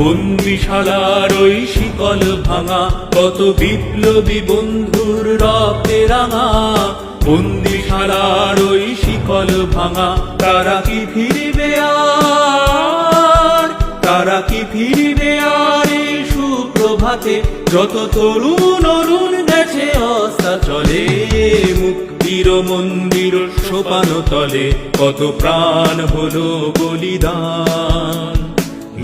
বন্দিশালার ওই শিকল ভাঙা? কত বিপ্লবী বন্ধুর রক্তে রাঙা। বন্দিশালার ওই শিকল ভাঙা? তারা কি ফিরবে আর? তারা কি ফিরবে আর এই সুপ্রভাতে? যত তরুণ অরুণ গেছে, অস্তা চলে। মুক্তির মন্দির সোপানো তলে। কত প্রাণ হলো বলিদান।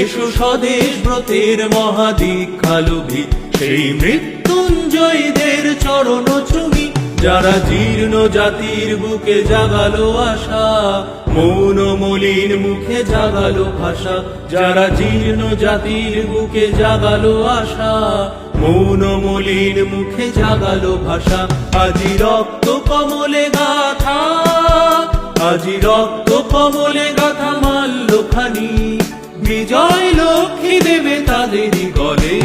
এসো স্বদেশ ব্রতের মহাদীক্ষালোভী সেই মৃত্যুঞ্জয়ীদের চরণ চুমি যারা জীর্ণ জাতির বুকে জাগালো আশা, মৌন মলিন মুখে জাগালো ভাষা, যারা জীর্ণ জাতির বুকে জাগালো আশা, মৌন মলিন মুখে জাগালো ভাষা। আজি রক্ত কমলে গাথা, আজি রক্ত কমলে গাথা মাল্য খানি বিজয় লক্ষ্মী দেবে তাদেরই গলে।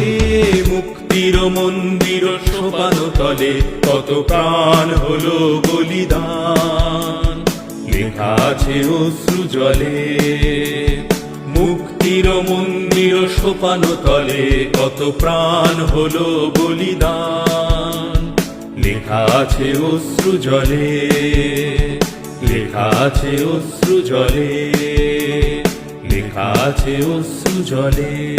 মুক্তির মন্দির সোপানো তলে, কত প্রাণ হলো বলিদান। লেখা আছে অশ্রু জলে। মুক্তির মন্দির সোপানো তলে, কত প্রাণ হলো বলিদান। লেখা আছে অশ্রু জলে, লেখা আছে অশ্রু জলে। 같이 웃으저리